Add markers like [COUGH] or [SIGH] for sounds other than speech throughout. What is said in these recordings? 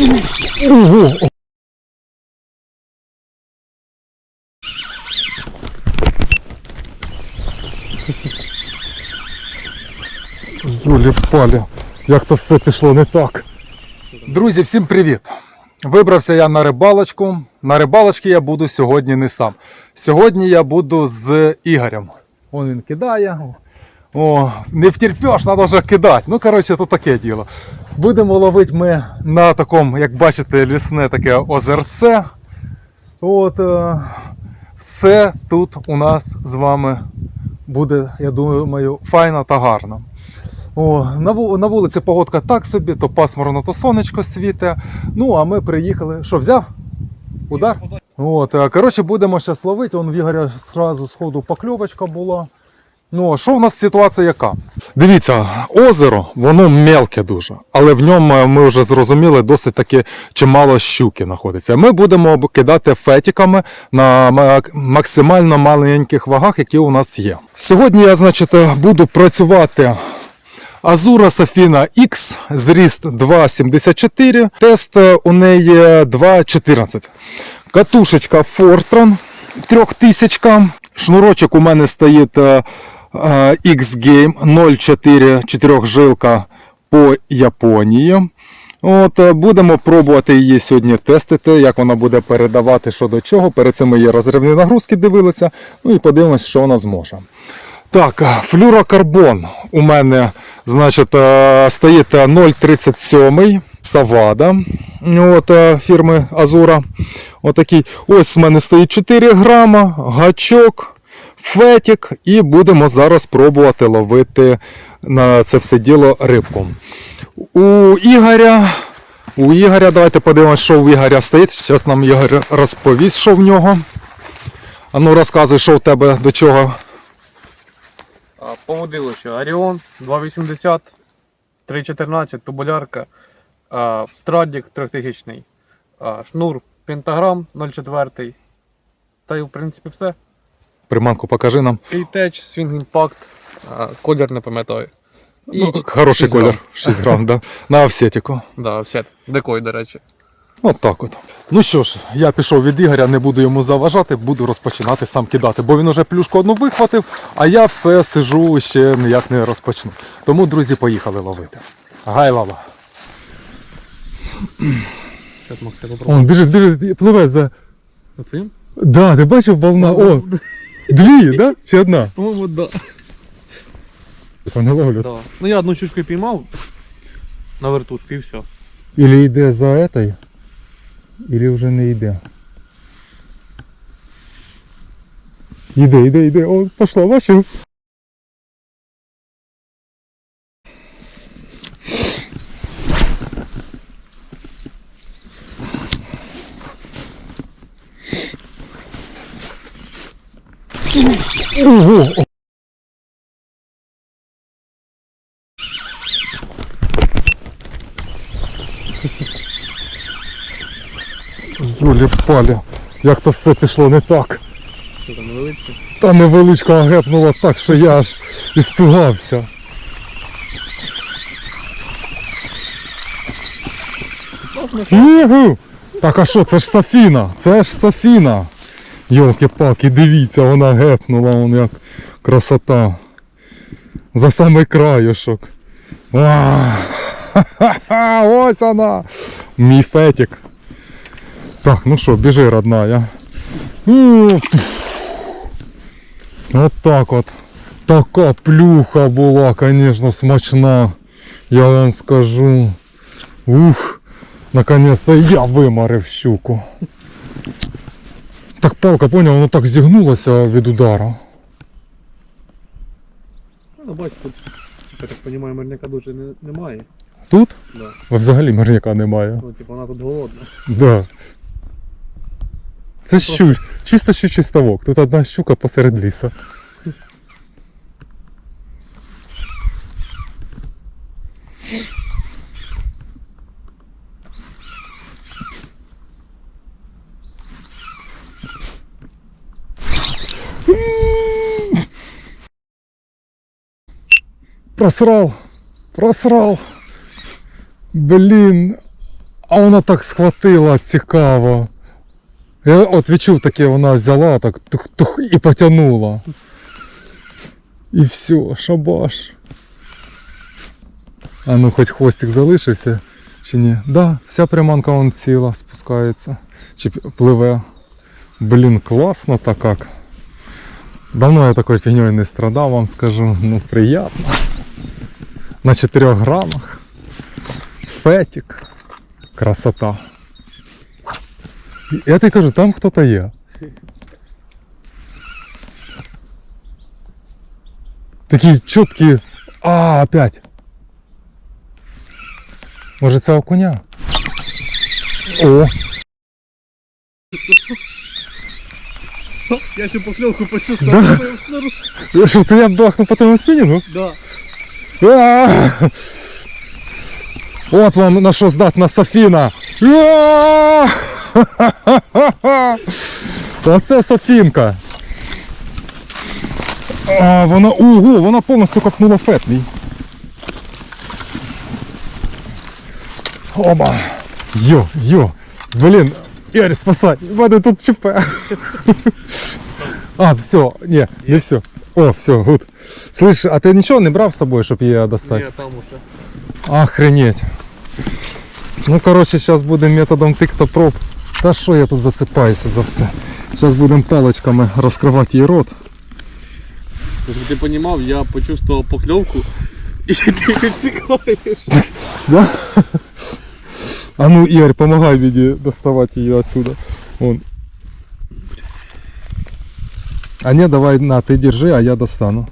Ого! Юлі палі, як то все пішло не так. Друзі, всім привіт! Вибрався я на рибалочку. На рибалочці я буду сьогодні не сам. Сьогодні я буду з Ігорем. Он він кидає. О, не втерпеш, треба вже кидати. Ну, коротше, то таке діло. Будемо ловити ми на такому, як бачите, лісне таке озерце. От, е, все тут у нас з вами буде, я думаю, файно та гарно. О, на, на вулиці погодка так собі, то пасмурно, то сонечко світе. Ну, а ми приїхали. Що, взяв? Удар? От, е, коротше, будемо зараз ловити. Он в Ігоря зразу з ходу покльовочка була. Ну, а що в нас ситуація яка? Дивіться, озеро, воно мелке дуже, але в ньому е, ми вже зрозуміли досить таки чимало щуки знаходиться. Ми будемо кидати фетиками на максимально маленьких вагах, які у нас є. Сьогодні я, значить, е, буду працювати Азура Софіна X, зріст 2,74, тест е, у неї 2,14. Катушечка Fortran 3000. Шнурочок у мене стоїть е, е, X-Game 0,4 чотирьохжилка по Японії. От, е, будемо пробувати її сьогодні тестити, як вона буде передавати що до чого. Перед цим ми її розривні нагрузки дивилися. Ну і подивимось, що вона зможе. Так, е, флюрокарбон у мене значить, е, стоїть е, 0,37 Савада от, фірми Азура. Отакий. Ось у мене стоїть 4 грама, гачок, фетік, і будемо зараз пробувати ловити на це все діло рибку. У Ігоря. У Ігоря, давайте подивимося, що у Ігоря стоїть. Зараз нам Ігор розповість, що в нього. А ну розказуй, що в тебе до чого. А, По водилищу Оріон 280, 314, тубулярка, Страдік 3000, шнур Пентаграм 04. Та й в принципі все. Приманку покажи нам. Кейтеч, Swing Impact, колір не пам'ятаю. І Ну, хороший 6 колір. 6 грам, да. На офсетіку. Да, все. Декой, до речі. От так от. Ну що ж, я пішов від Ігоря, не буду йому заважати, буду розпочинати сам кидати, бо він уже плюшку одну вихватив, а я все сижу ще ніяк не розпочну. Тому, друзі, поїхали ловити. Гай лава. Макс, я. Он біжить, біжить, пливе за. Твоїм? Да, ти бачив волна? О! Дві, да? Чи одна? По-моєму, да. Пане ловлю. да. Ну я одну щучку піймав на вертушку і все. Ілі йде за этой, ілі вже не йде. Йде, йде, йде. О, пошла, бачив. Ого! Юлі палі, як то все пішло не так. Що там невеличке? Та невеличка гепнула так, що я аж іспугався. Югу! Так а що, це ж Сафіна, це ж Сафіна. Йолки-палки, дивіться, вона гепнула, вон як красота. За самий краюшок. А, Ха-ха-ха, ось вона! Мій фетик. Так, ну що, біжи, родная. У, От так от. Така плюха була, звісно, смачна. Я вам скажу. Ух, наконец-то я вимарив щуку. Так палка, поняв, воно так зігнулося від удару. Ну, бач, тут, я так розумію, мирняка дуже не, немає. Тут Да. взагалі мирняка немає. Ну, типу, вона тут голодна. Да. Це щу, чисто щучий ставок. Тут одна щука посеред ліса. Просрал. Просрал. Блин. А вона так схватила цікаво. Я от відчув таке, вона взяла так тух-тух і потягнула. І все, шабаш. А ну хоч хвостик залишився чи ні? Да, вся приманка вон ціла, спускається. Чи пливе. Блін, класно так як. Давно я такою фігньою не страдав, вам скажу. Ну, приємно. На 4 грамах. Фетик. Красота. Я тобі кажу, там хто-то є. Такі чіткі. А, опять. Може це окуня? О, Я цю покльовку почувствував. Да? Да? що це я бахну по тому спінінгу? Да. А! От вам на що здатна Софіна. А! [LAUGHS] Оце Софінка. А, вона, ого, вона повністю копнула фет мій. Оба. Йо, йо. Блін, Ігор, спасай, в мене тут ЧП. [LAUGHS] А, все, ні, не все. О, все, гуд. Слышь, а ти нічого не брав з собою, щоб її достати? Ні, там усе. Охренеть. Ну, коротше, зараз будемо методом тик-то-проб. Та що я тут зацепаюся за все? Зараз будемо паличками розкривати їй рот. Щоб ти розумів, я почувствував покльовку і [LAUGHS] ти цікавиш. Да? [LAUGHS] А ну, Ігор, помагай мені доставати її отсюда. Вон. А не, давай, на, ти держи, а я достану.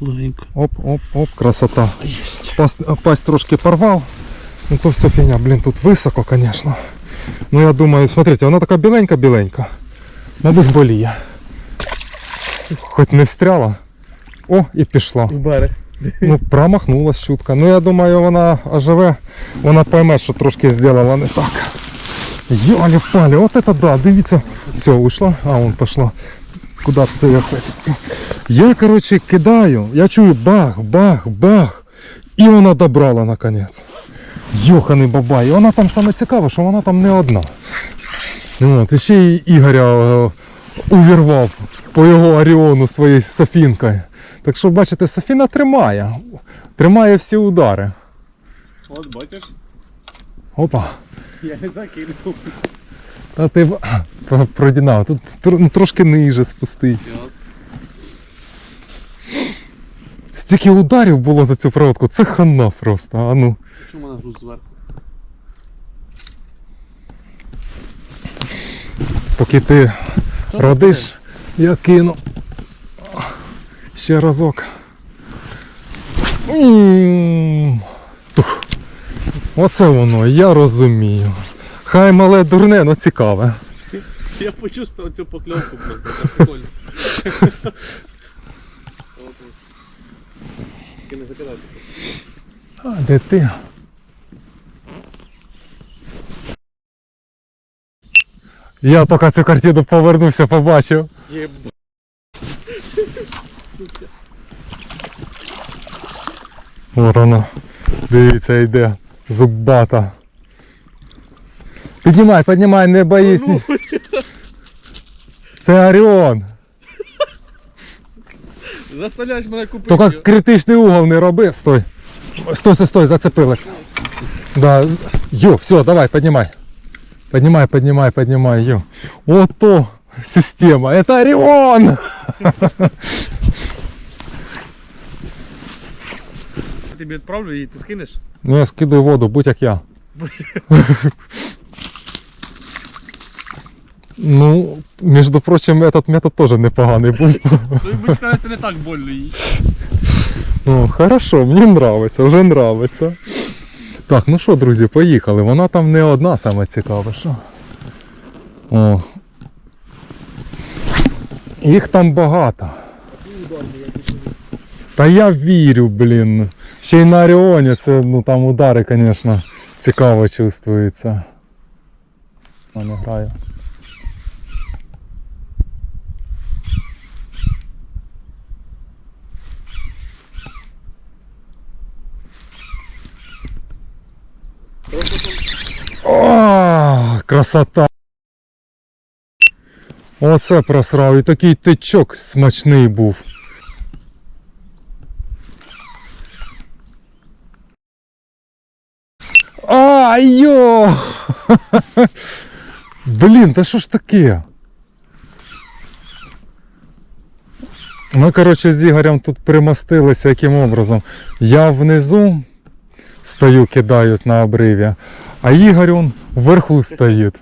Легенько. Оп, оп, оп, красота. Пасть, пасть трошки порвал. Ну то все фигня, блин, тут высоко, конечно. Ну я думаю, смотрите, вона така біленька-біленька. Мабуть, боліє. Хоч не встряла. О, і пішла. В берег. Ну, промахнулась чутка. Ну я думаю, вона оживе, вона пойме, що трошки зробила не так. Йолі палі, от это да, дивіться. Все, ушла, а вон пошла. Куда ти я. Я, короче, кидаю, я чую бах, бах, бах. І вона добрала наконець. Йоханий бабай. І вона там саме цікаве, що вона там не одна. От, і ще й Ігоря е, увірвав по його Оріону своєю Софінкою. Так що, бачите, Софіна тримає. Тримає всі удари. От бачиш, Опа. я не закинув. Та ти продінав. Тут ну, трошки ниже спусти. Стільки ударів було за цю проводку, це хана просто. А ну. Чому мене груз зверху? Поки ти родиш, я кину. Ще разок. Тух. Оце воно, я розумію. Хай мале дурне, но цікаве. Я почувствував цю покльовку просто, прикольно. Тільки не закидайте. А, де ти? Я тільки цю картину повернувся, побачив. Єб. От воно. Дивіться, йде. Зубата. Піднімай, піднімай, не боїсь. Ну, Це Оріон. Заставляєш мене купити. Тільки його. критичний угол не роби. Стой. Стой, стой, стой, зацепилась. Да. з- Йо, все, давай, поднимай. Поднимай, поднимай, поднимай, йо. Ото система. Это Орион! Я тобі відправлю і ти скинеш? Ну я скидаю воду, будь як я. [LAUGHS] Ну, между прочим, этот метод тоже непоганий був. Ну і кажеться, не так больно їй. Ну, хорошо, мені нравиться, вже нравиться. Так, ну що, друзі, поїхали. Вона там не одна саме цікаве, що. О. Їх там багато. Та я вірю, блін. Ще й на Оріоні це, ну там удари, звісно, цікаво чувствуються. А не граю. Просто там Красота. Оце просрав. І такий тичок смачний був. А, йо! [LAUGHS] Блін, та що ж таке? Ми, коротше, з Ігорем тут примостилися яким образом. Я внизу стою, кидаюсь на обриві, а Ігор он вверху стоїть.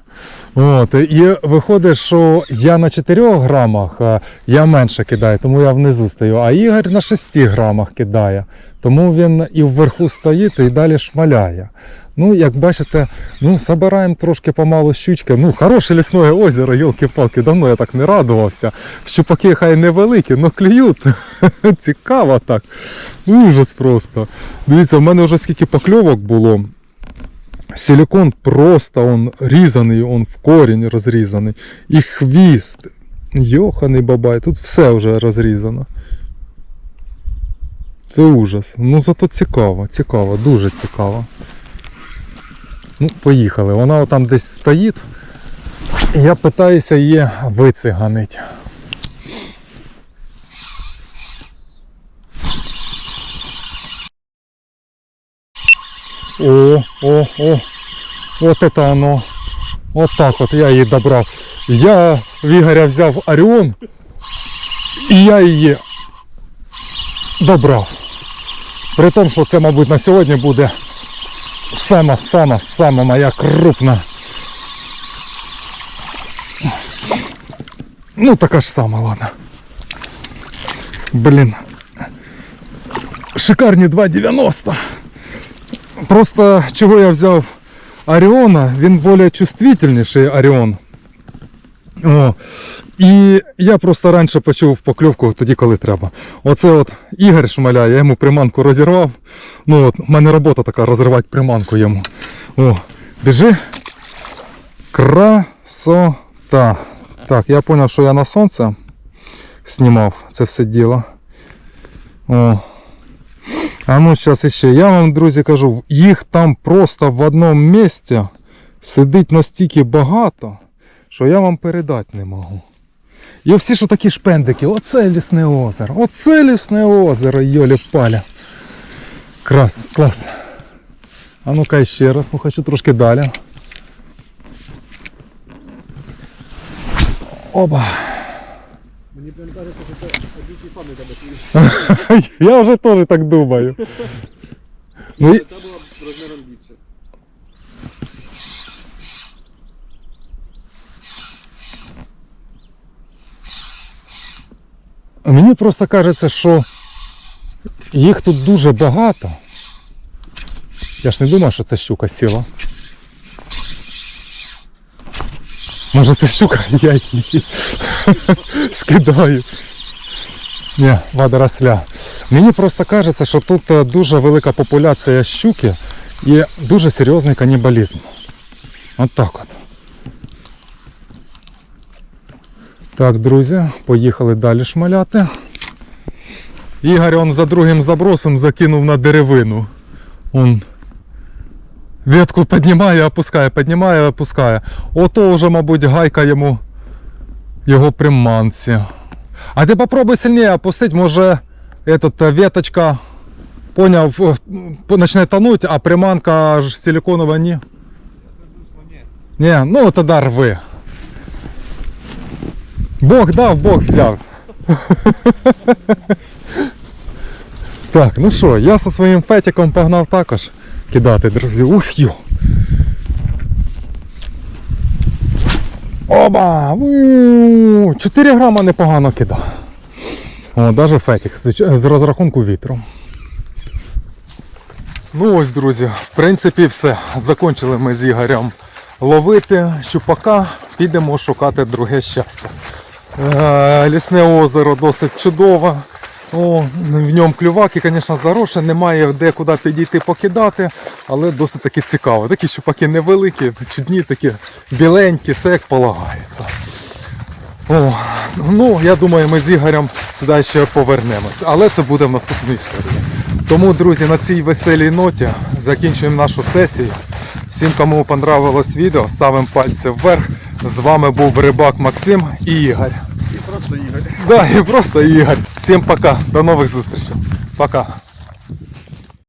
От, і виходить, що я на 4 грамах, я менше кидаю, тому я внизу стою, а Ігор на 6 грамах кидає. Тому він і вверху стоїть і далі шмаляє. Ну, як бачите, ну, забираємо трошки помалу щучки. Ну, хороше лісне озеро, йолки-палки, давно я так не радувався. Щупаки хай невеликі, але клюють. [LAUGHS] Цікаво так. Ужас просто. Дивіться, в мене вже скільки покльовок було. Силикон просто он різаний, он в корінь розрізаний. І хвіст. Йоханий бабай, тут все вже розрізано. Це ужас. Ну зато цікаво, цікаво, дуже цікаво. Ну, поїхали. Вона там десь стоїть. Я питаюся її вициганити. О, о, о. Вот это оно. Вот так от я її добрав. Я в Ігоря взяв Оріон і я її добрав. При тому, що це, мабуть, на сьогодні буде сама, сама, сама моя крупна. Ну, така ж сама, ладно. Блін. Шикарні 2,90. Просто чого я взяв Оріона, він більш чувствительніший Оріон. О, і я просто раніше почув покльовку тоді, коли треба. Оце от Ігор шмаля, я йому приманку розірвав. Ну от, в мене робота така розривати приманку йому. О, біжи. Красота. Так, я зрозумів, що я на сонце знімав це все діло. О. А ну зараз іще. Я вам, друзі, кажу, їх там просто в одному місці сидить настільки багато, що я вам передати не можу. І всі що такі шпендики, оце лісне озеро, оце лісне озеро, йолі паля. Крас, клас. А ну-ка ще раз, ну хочу трошки далі. Оба. Мені прям кажеться, що це більший фан. Я вже теж так думаю. Ну, і- Це була б розміром більше. Мені просто кажеться, що їх тут дуже багато. Я ж не думав, що це щука сіла. Може це щука, я її скидаю. Ні, водоросля. Мені просто кажеться, що тут е, дуже велика популяція щуки і дуже серйозний канібалізм. От так от. Так, друзі, поїхали далі шмаляти. Ігор он за другим забросом закинув на деревину. Он ветку піднімає, опускає, піднімає, опускає. Ото вже, мабуть, гайка йому його приманці. А ти попробуй сильніше опустити, може этот, е, веточка, поняв, е, почне тонуть, а приманка ж силиконова ні. Ні, ну тоді рви. Бог дав, Бог взяв. [LAUGHS] Так, ну що, я зі своїм фетиком погнав також кидати, друзі. Ух йо. Оба! 4 грама непогано кидав. О, навіть фетик з, з розрахунку вітру. Ну ось, друзі, в принципі, все. Закончили ми з Ігорем ловити щупака, підемо шукати друге щастя. Е, Лісне озеро досить чудове. О, в ньому клюваки, звісно, заросше, немає де куди підійти покидати, але досить таки цікаво. Такі щупаки невеликі, чудні, такі біленькі, все як полагається. О, ну, я думаю, ми з Ігорем сюди ще повернемось, але це буде в наступній історії. Тому, друзі, на цій веселій ноті закінчуємо нашу сесію. Всім, кому понравилось відео, ставимо пальці вверх. З вами був рибак Максим і Ігор. Просто Ігор. Да, і просто Ігор. Всім пока. До нових зустрічей. Пока.